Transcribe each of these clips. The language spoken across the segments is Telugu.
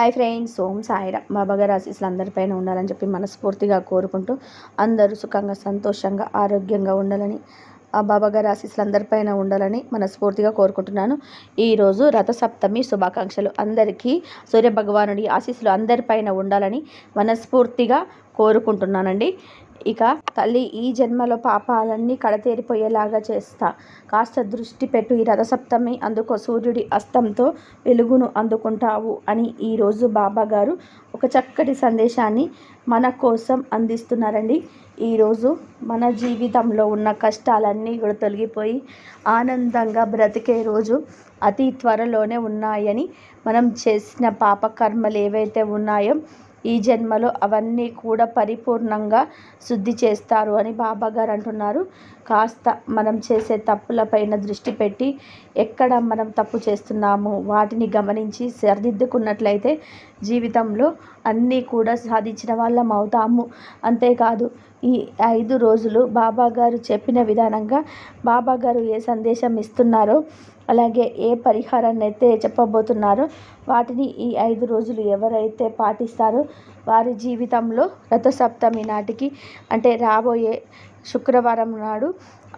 హాయ్ ఫ్రెండ్స్ ఓం సాయిరా బాబాగారి ఆశీస్సులు అందరిపైన ఉండాలని చెప్పి మనస్ఫూర్తిగా కోరుకుంటూ అందరూ సుఖంగా సంతోషంగా ఆరోగ్యంగా ఉండాలని ఆ బాబాగారి ఆశీస్సులు అందరిపైన ఉండాలని మనస్ఫూర్తిగా కోరుకుంటున్నాను. ఈరోజు రథసప్తమి శుభాకాంక్షలు అందరికీ సూర్యభగవానుడి ఆశీస్సులు అందరిపైన ఉండాలని మనస్ఫూర్తిగా కోరుకుంటున్నానండి. ఇక తల్లి ఈ జన్మలో పాపాలన్నీ కడతేరిపోయేలాగా చేస్తా. కాస్త దృష్టి పెట్టు ఈ రథసప్తమి. అందుకో సూర్యుడి అస్తంతో వెలుగును అందుకుంటావు అని ఈరోజు బాబా గారు ఒక చక్కటి సందేశాన్ని మన కోసం అందిస్తున్నారండి. ఈరోజు మన జీవితంలో ఉన్న కష్టాలన్నీ కూడా తొలగిపోయి ఆనందంగా బ్రతికే రోజు అతి త్వరలోనే ఉన్నాయని మనం చేసిన పాపకర్మలు ఏవైతే ఉన్నాయో ఈ జన్మలో అవన్నీ కూడా పరిపూర్ణంగా శుద్ధి చేస్తారు అని బాబాగారు అంటున్నారు. కాస్త మనం చేసే తప్పులపైన దృష్టి పెట్టి ఎక్కడ మనం తప్పు చేస్తున్నాము వాటిని గమనించి సరిదిద్దుకున్నట్లయితే జీవితంలో అన్నీ కూడా సాధించిన వాళ్ళం అవుతాము. అంతేకాదు ఈ ఐదు రోజులు బాబా గారు చెప్పిన విధానంగా బాబా గారు ఏ సందేశం ఇస్తున్నారో అలాగే ఏ పరిహారాన్ని అయితే చెప్పబోతున్నారో వాటిని ఈ ఐదు రోజులు ఎవరైతే పాటిస్తారో వారి జీవితంలో రథసప్తమి నాటికి అంటే రాబోయే శుక్రవారం నాడు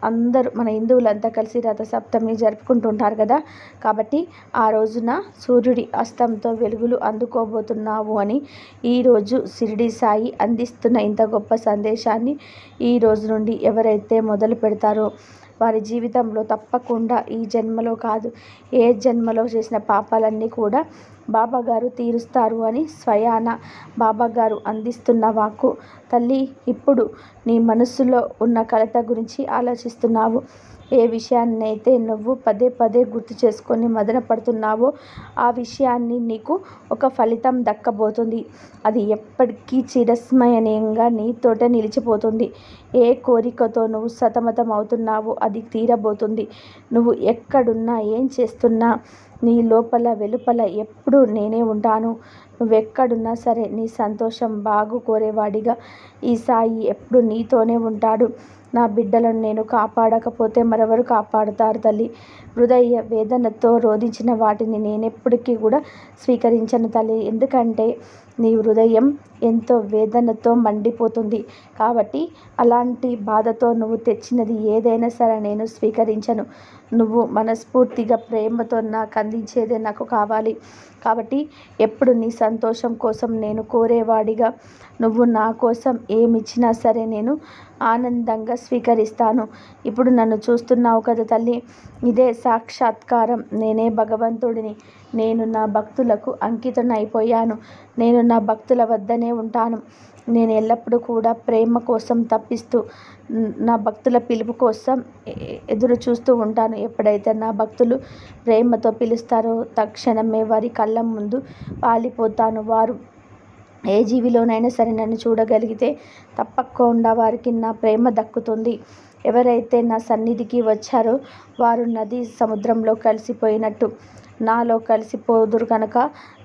అందరూ మన హిందువులంతా కలిసి రథసప్తమి జరుపుకుంటుంటారు కదా. కాబట్టి ఆ రోజున సూర్యుడి అస్తంతో వెలుగులు అందుకోబోతున్నావు అని ఈరోజు షిరిడి సాయి అందిస్తున్న ఇంత గొప్ప సందేశాన్ని ఈ రోజు నుండి ఎవరైతే మొదలు పెడతారో వారి జీవితంలో తప్పకుండా ఈ జన్మలో కాదు ఏ జన్మలో చేసిన పాపాలన్నీ కూడా బాబాగారు తీరుస్తారు అని స్వయాన బాబాగారు అందిస్తున్న వాక్కు. తల్లి ఇప్పుడు నీ మనసులో ఉన్న కలత గురించి ఆలోచిస్తున్నావు. ఏ విషయాన్నైతే నువ్వు పదే పదే గుర్తు చేసుకొని మదన పడుతున్నావో ఆ విషయాన్ని నీకు ఒక ఫలితం దక్కబోతుంది. అది ఎప్పటికీ చిరస్మయనీయంగా నీతోట నిలిచిపోతుంది. ఏ కోరికతో నువ్వు సతమతం అవుతున్నావో అది తీరబోతుంది. నువ్వు ఎక్కడున్నా ఏం చేస్తున్నా నీ లోపల వెలుపల ఎప్పుడూ నేనే ఉంటాను. నువ్వెక్కడున్నా సరే నీ సంతోషం బాగు కోరేవాడిగా ఈ సాయి ఎప్పుడు నీతోనే ఉంటాడు. నా బిడ్డలను నేను కాపాడకపోతే మరెవరు కాపాడుతారు తల్లి? హృదయ వేదనతో రోధించిన వాటిని నేనెప్పటికీ కూడా స్వీకరించను తల్లి. ఎందుకంటే నీ హృదయం ఎంతో వేదనతో మండిపోతుంది కాబట్టి అలాంటి బాధతో నువ్వు తెచ్చినది ఏదైనా సరే నేను స్వీకరించను. నువ్వు మనస్ఫూర్తిగా ప్రేమతో నాకు అందించేదే నాకు కావాలి. కాబట్టి ఎప్పుడు నీ సంతోషం కోసం నేను కోరేవాడిగా నువ్వు నా కోసం ఏమిచ్చినా సరే నేను ఆనందంగా స్వీకరిస్తాను. ఇప్పుడు నన్ను చూస్తున్నావు కదా తల్లి. ఇదే సాక్షాత్కారం. నేనే భగవంతుడిని. నేను నా భక్తులకు అంకితనైపోయాను. నేను నా భక్తుల వద్దనే ఉంటాను. నేను ఎల్లప్పుడూ కూడా ప్రేమ కోసం తప్పిస్తూ నా భక్తుల పిలుపు కోసం ఎదురు చూస్తూ ఉంటాను. ఎప్పుడైతే నా భక్తులు ప్రేమతో పిలుస్తారో తక్షణమే వారి కళ్ళ ముందు పాలిపోతాను. వారు ఏ జీవిలోనైనా సరే నన్ను చూడగలిగితే తప్పకుండా వారికి నా ప్రేమ దక్కుతుంది. ఎవరైతే నా సన్నిధికి వచ్చారో వారు నది సముద్రంలో కలిసిపోయినట్టు నాలో కలిసిపోదురు కనుక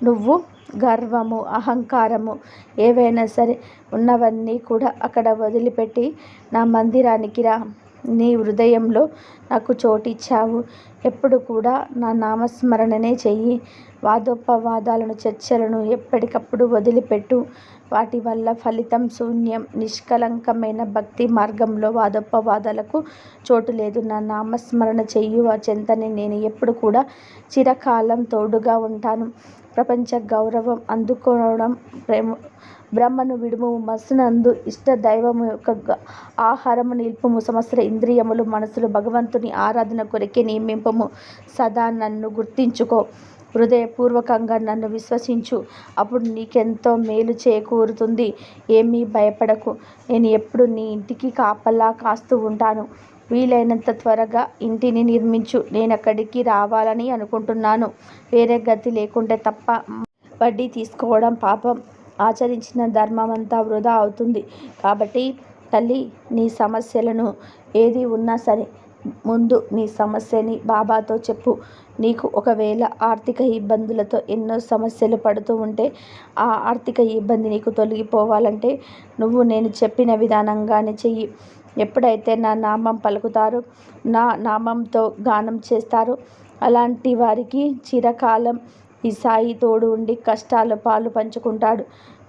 నువ్వు గర్వము అహంకారము ఏవైనా సరే ఉన్నవన్నీ కూడా అక్కడ వదిలిపెట్టి నా మందిరానికి రా. నీ హృదయంలో నాకు చోటిచ్చావు. ఎప్పుడు కూడా నా నామస్మరణనే చెయ్యి. వాదోపవాదాలను చర్చలను ఎప్పటికప్పుడు వదిలిపెట్టు. వాటి వల్ల ఫలితం శూన్యం. నిష్కలంకమైన భక్తి మార్గంలో వాదోపవాదాలకు చోటు లేదు. నా నామస్మరణ చెయ్యు. ఆ చెంతని నేను ఎప్పుడు కూడా చిరకాలం తోడుగా ఉంటాను. ప్రపంచ గౌరవం అందుకోవడం ప్రేమ బ్రహ్మను విడుము మనసునందు ఇష్ట దైవము యొక్క ఆహారము నిల్పుము. సమస్త ఇంద్రియములు మనసులు భగవంతుని ఆరాధన కొరకే నియమింపము. సదా నన్ను గుర్తించుకో. హృదయపూర్వకంగా నన్ను విశ్వసించు. అప్పుడు నీకెంతో మేలు చేకూరుతుంది. ఏమీ భయపడకు. నేను ఎప్పుడు నీ ఇంటికి కాపలా కాస్తూ ఉంటాను. వీలైనంత త్వరగా ఇంటిని నిర్మించు. నేను అక్కడికి రావాలని అనుకుంటున్నాను. వేరే గతి లేకుంటే తప్ప వడ్డీ తీసుకోవడం పాపం. ఆచరించిన ధర్మమంతా వృధా అవుతుంది. కాబట్టి తల్లి నీ సమస్యలను ఏది ఉన్నా సరే ముందు నీ సమస్యని బాబాతో చెప్పు. నీకు ఒకవేళ ఆర్థిక ఇబ్బందులతో ఎన్నో సమస్యలు పడుతూ ఉంటే ఆ ఆర్థిక ఇబ్బంది నీకు తొలగిపోవాలంటే నువ్వు నేను చెప్పిన విధానంగానే చెయ్యి. ఎప్పుడైతే నా నామం పలుకుతారో నా నామంతో గానం చేస్తారో అలాంటి వారికి చిరకాలం ఈ సాయి తోడు ఉండి కష్టాల పాలు పంచుకుంటాడు.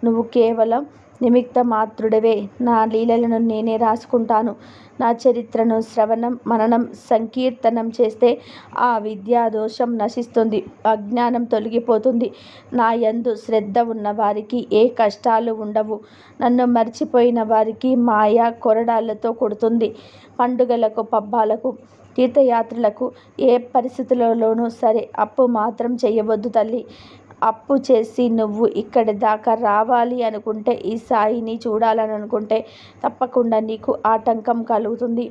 నువ్వు కేవలం నిమిత్త మాతృడవే నా లీలలను నేనే రాసుకుంటాను. నా చరిత్రను శ్రవణం మననం సంకీర్తనం చేస్తే ఆ విద్యా దోషం నశిస్తుంది. అజ్ఞానం తొలగిపోతుంది. నా యందు శ్రద్ధ ఉన్న వారికి ఏ కష్టాలు ఉండవు. నన్ను మర్చిపోయిన వారికి మాయ కొరడాలతో కొడుతుంది. పండుగలకు పబ్బాలకు తీర్థయాత్రలకు ఏ పరిస్థితులలోనూ సరే అప్పు మాత్రం చేయవద్దు తల్లి. అప్పు చేసి నువ్వు ఇక్కడి దాకా రావాలి అనుకుంటే ఈ సాయిని చూడాలని అనుకుంటే తప్పకుండా నీకు ఆటంకం కలుగుతుంది.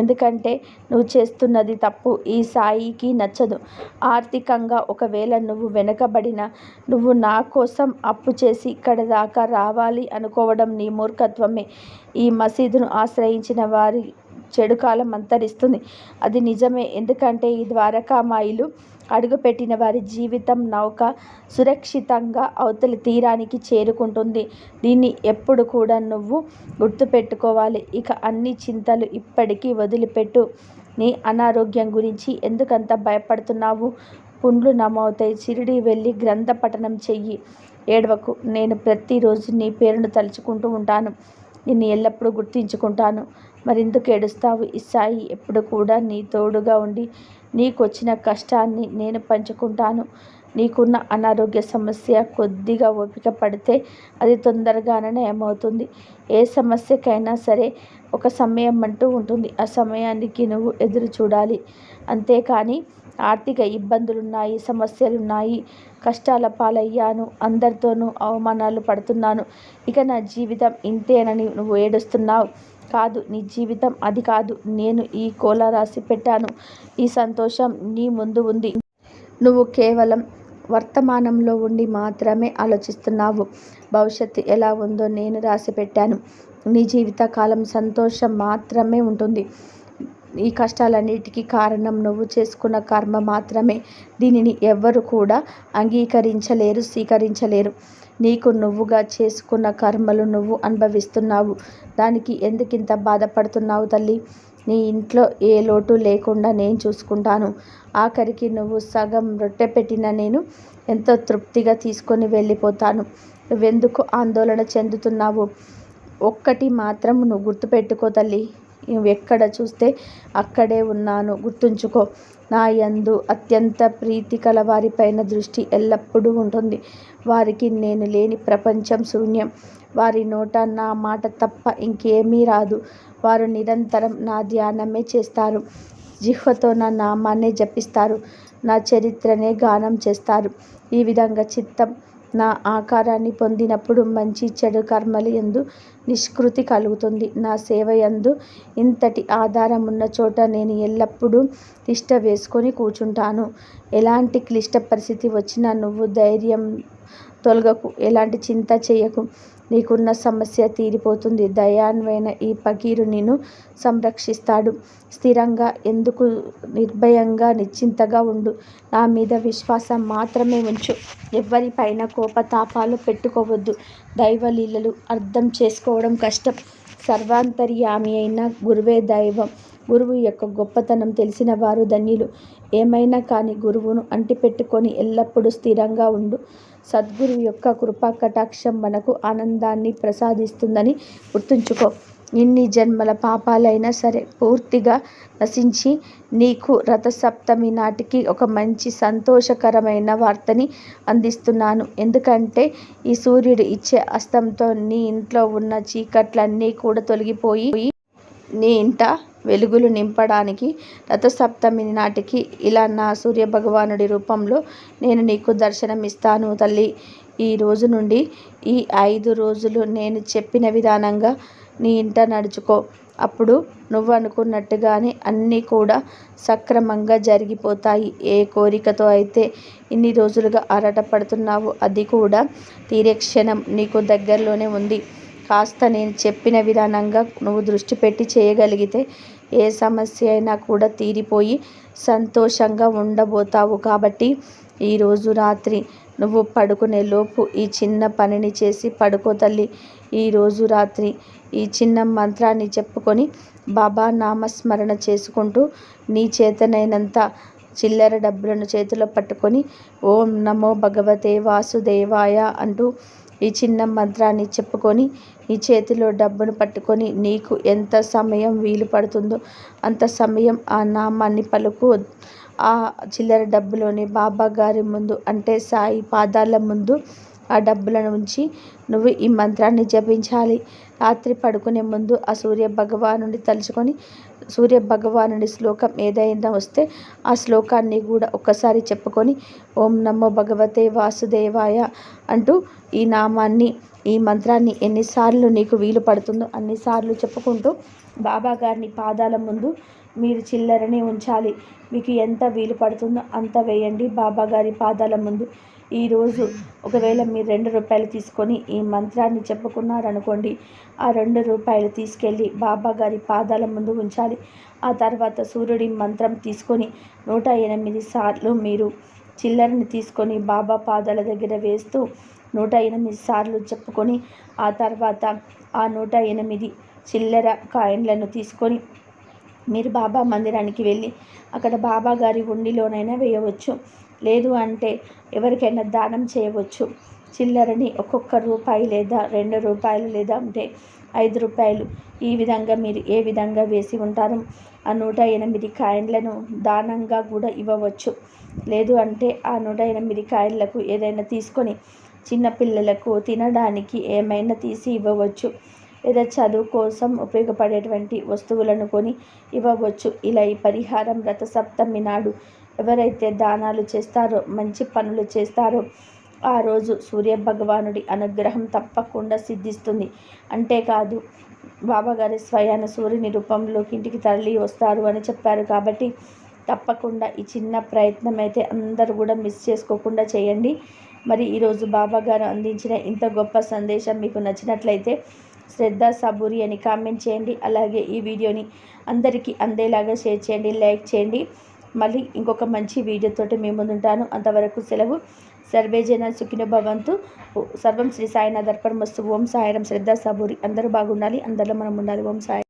ఎందుకంటే నువ్వు చేస్తున్నది తప్పు ఈ సాయికి నచ్చదు. ఆర్థికంగా ఒకవేళ నువ్వు వెనకబడిన నువ్వు నా కోసం అప్పు చేసి ఇక్కడ దాకా రావాలి అనుకోవడం నీ మూర్ఖత్వమే. ఈ మసీదును ఆశ్రయించిన వారి చెడు కాలం అంతరిస్తుంది. అది నిజమే. ఎందుకంటే ఈ ద్వారకామాయిలు అడుగుపెట్టిన వారి జీవితం నౌక సురక్షితంగా అవతలి తీరానికి చేరుకుంటుంది. దీన్ని ఎప్పుడు కూడా నువ్వు గుర్తుపెట్టుకోవాలి. ఇక అన్ని చింతలు ఇప్పటికీ వదిలిపెట్టు. నీ అనారోగ్యం గురించి ఎందుకంత భయపడుతున్నావు? పుండ్లు నమవుతాయి చిరిడి వెళ్ళి గ్రంథ పఠనం చెయ్యి. ఏడవకు. నేను ప్రతిరోజు నీ పేరును తలుచుకుంటూ ఉంటాను. నిన్ను ఎల్లప్పుడూ గుర్తించుకుంటాను. మరెందుకు ఏడుస్తావు? ఇస్సాయి ఎప్పుడు కూడా నీ తోడుగా ఉండి నీకొచ్చిన కష్టాన్ని నేను పంచుకుంటాను. నీకున్న అనారోగ్య సమస్య కొద్దిగా ఓపిక పడితే అది తొందరగానే నయమవుతుంది. ఏ సమస్యకైనా సరే ఒక సమయం అంటూ ఉంటుంది. ఆ సమయానికి నువ్వు ఎదురు చూడాలి అంతేకాని ఆర్థిక ఇబ్బందులున్నాయి సమస్యలున్నాయి. కష్టాల పాలయ్యాను అందరితోనూ అవమానాలు పడుతున్నాను. ఇక నా జీవితం ఇంతేనని నువ్వు ఏడుస్తున్నావు. కాదు నీ జీవితం అది కాదు. నేను ఈ కోల రాసి పెట్టాను. ఈ సంతోషం నీ ముందు ఉంది. నువ్వు కేవలం వర్తమానంలో ఉండి మాత్రమే ఆలోచిస్తున్నావు. భవిష్యత్తు ఎలా ఉందో నేను రాసి పెట్టాను. నీ జీవితకాలం సంతోషం మాత్రమే ఉంటుంది. ఈ కష్టాలన్నిటికీ కారణం నువ్వు చేసుకున్న కర్మ మాత్రమే. దీనిని ఎవ్వరు కూడా అంగీకరించలేరు స్వీకరించలేరు. నీకు నువ్వుగా చేసుకున్న కర్మలు నువ్వు అనుభవిస్తున్నావు. దానికి ఎందుకింత బాధపడుతున్నావు తల్లి? నీ ఇంట్లో ఏ లోటు లేకుండా నేను చూసుకుంటాను. ఆఖరికి నువ్వు సగం రొట్టె పెట్టిన నేను ఎంతో తృప్తిగా తీసుకొని వెళ్ళిపోతాను. నువ్వెందుకు ఆందోళన చెందుతున్నావు? ఒక్కటి మాత్రం నువ్వు గుర్తుపెట్టుకో తల్లి. ఎక్కడ చూస్తే అక్కడే ఉన్నాను గుర్తుంచుకో. నా యందు అత్యంత ప్రీతి కల వారిపైన దృష్టి ఎల్లప్పుడూ ఉంటుంది. వారికి నేను లేని ప్రపంచం శూన్యం. వారి నోట నా మాట తప్ప ఇంకేమీ రాదు. వారు నిరంతరం నా ధ్యానమే చేస్తారు. జిహ్వతో నా నామాన్నే జపిస్తారు. నా చరిత్రనే గానం చేస్తారు. ఈ విధంగా చిత్తం నా ఆకారాన్ని పొందినప్పుడు మంచి చెడు కర్మలు ఎందు నిష్కృతి కలుగుతుంది. నా సేవ ఎందు ఇంతటి ఆధారం ఉన్న చోట నేను ఎల్లప్పుడూ తిష్ట వేసుకొని కూర్చుంటాను ఎలాంటి క్లిష్ట పరిస్థితి వచ్చినా నువ్వు ధైర్యం తొలగకు ఎలాంటి చింత చేయకు. నీకున్న సమస్య తీరిపోతుంది. దయాన్వైన ఈ పకీరు నిన్ను సంరక్షిస్తాడు. స్థిరంగా ఎందుకు నిర్భయంగా నిశ్చింతగా ఉండు. నా మీద విశ్వాసం మాత్రమే ఉంచు. ఎవ్వరిపైన కోపతాపాలు పెట్టుకోవద్దు. దైవలీలలు అర్థం చేసుకోవడం కష్టం. సర్వాంతర్యామి అయిన గురువే దైవం. గురువు యొక్క గొప్పతనం తెలిసిన వారు ధన్యులు. ఏమైనా కానీ గురువును అంటిపెట్టుకొని ఎల్లప్పుడూ స్థిరంగా ఉండు. సద్గురువు యొక్క కృపా కటాక్షం మనకు ఆనందాన్ని ప్రసాదిస్తుందని గుర్తుంచుకో. ఇన్ని జన్మల పాపాలైనా సరే పూర్తిగా నశించి నీకు రథసప్తమి నాటికి ఒక మంచి సంతోషకరమైన వార్తని అందిస్తున్నాను. ఎందుకంటే ఈ సూర్యుడు ఇచ్చే అస్తంతో నీ ఇంట్లో ఉన్న చీకట్లన్నీ కూడా తొలగిపోయి నీ ఇంట వెలుగులు నింపడానికి రథసప్తమి నాటికి ఇలా నా సూర్యభగవానుడి రూపంలో నేను నీకు దర్శనమిస్తాను తల్లి. ఈ రోజు నుండి ఈ ఐదు రోజులు నేను చెప్పిన విధానంగా నీ ఇంట నడుచుకో. అప్పుడు నువ్వు అనుకున్నట్టుగానే అన్నీ కూడా సక్రమంగా జరిగిపోతాయి. ఏ కోరికతో అయితే ఇన్ని రోజులుగా ఆరాటపడుతున్నావో అది కూడా తీరే క్షణం నీకు దగ్గరలోనే ఉంది. కాస్త నేను చెప్పిన విధానంగా నువ్వు దృష్టి పెట్టి చేయగలిగితే ఏ సమస్య అయినా కూడా తీరిపోయి సంతోషంగా ఉండబోతావు కాబట్టి ఈరోజు రాత్రి నువ్వు పడుకునే లోపు ఈ చిన్న పనిని చేసి పడుకో తల్లి. ఈరోజు రాత్రి ఈ చిన్న మంత్రాన్ని చెప్పుకొని బాబా నామస్మరణ చేసుకుంటూ నీ చేతనైనంత చిల్లర డబ్బులను చేతిలో పట్టుకొని ఓం నమో భగవతే వాసుదేవాయ అంటూ ఈ చిన్న మంత్రాన్ని చెప్పుకొని ఈ చేతిలో డబ్బును పట్టుకొని నీకు ఎంత సమయం వీలు పడుతుందో అంత సమయం ఆ నామాన్ని పలుకు. ఆ చిల్లర డబ్బులోని బాబా గారి ముందు అంటే సాయి పాదాల ముందు ఆ డబ్బులను ఉంచి నువ్వు ఈ మంత్రాన్ని జపించాలి. రాత్రి పడుకునే ముందు ఆ సూర్య భగవానుని తలుచుకొని సూర్య భగవానుడి శ్లోకం ఏదైనా వస్తే ఆ శ్లోకాన్ని కూడా ఒక్కసారి చెప్పుకొని ఓం నమో భగవతే వాసుదేవాయ అంటూ ఈ నామాన్ని ఈ మంత్రాన్ని ఎన్నిసార్లు నీకు వీలు పడుతుందో అన్నిసార్లు చెప్పుకుంటూ బాబా గారిని పాదాల ముందు మీరు చిల్లరని ఉంచాలి. మీకు ఎంత వీలు పడుతుందో అంత వేయండి బాబా గారి పాదాల ముందు. ఈరోజు ఒకవేళ మీరు రెండు రూపాయలు తీసుకొని ఈ మంత్రాన్ని చెప్పుకున్నారనుకోండి ఆ రెండు రూపాయలు తీసుకెళ్ళి బాబా గారి పాదాల ముందు ఉంచాలి. ఆ తర్వాత సూర్యుడి మంత్రం తీసుకొని నూట ఎనిమిది సార్లు మీరు చిల్లరని తీసుకొని బాబా పాదాల దగ్గర వేస్తూ నూట ఎనిమిది సార్లు చెప్పుకొని ఆ తర్వాత ఆ నూట ఎనిమిది చిల్లర కాయిన్లను తీసుకొని మీరు బాబా మందిరానికి వెళ్ళి అక్కడ బాబా గారి ఉండిలోనైనా వేయవచ్చు. లేదు అంటే ఎవరికైనా దానం చేయవచ్చు. చిల్లరని ఒక్కొక్క రూపాయి లేదా రెండు రూపాయలు లేదా అంటే ఐదు రూపాయలు ఈ విధంగా మీరు ఏ విధంగా వేసి ఉంటారో? ఆ నూట ఎనిమిది కాయిన్లను దానంగా కూడా ఇవ్వవచ్చు. లేదు అంటే ఆ నూట ఎనిమిది కాయిన్లకు ఏదైనా తీసుకొని చిన్నపిల్లలకు తినడానికి ఏమైనా తీసి ఇవ్వవచ్చు. లేదా చదువు కోసం ఉపయోగపడేటువంటి వస్తువులను కొని ఇవ్వవచ్చు. ఇలా ఈ పరిహారం రథసప్తమి నాడు ఎవరైతే దానాలు చేస్తారో మంచి పనులు చేస్తారో ఆ రోజు సూర్య భగవానుడి అనుగ్రహం తప్పకుండా సిద్ధిస్తుంది. అంతేకాదు బాబాగారి స్వయాన సూర్యుని రూపంలోకి ఇంటికి తరలి వస్తారు అని చెప్పారు కాబట్టి తప్పకుండా ఈ చిన్న ప్రయత్నం అయితే అందరూ కూడా మిస్ చేసుకోకుండా చేయండి. మరి ఈరోజు బాబాగారు అందించిన ఇంత గొప్ప సందేశం మీకు నచ్చినట్లయితే శ్రద్ధ సబూరి అని కామెంట్ చేయండి. అలాగే ఈ వీడియోని అందరికీ అందేలాగా షేర్ చేయండి లైక్ చేయండి. మళ్ళీ ఇంకొక మంచి వీడియోతోటి మేము ముందుంటాను. అంతవరకు సెలవు. సర్వేజన సుఖిన భవంతు. సర్వం శ్రీ సాయినాథర్పణ మస్తు ఓం సాయిరం శ్రద్ధ సబూరి. అందరూ బాగుండాలి. అందరిలో మనం ఉండాలి. ఓం సాయి.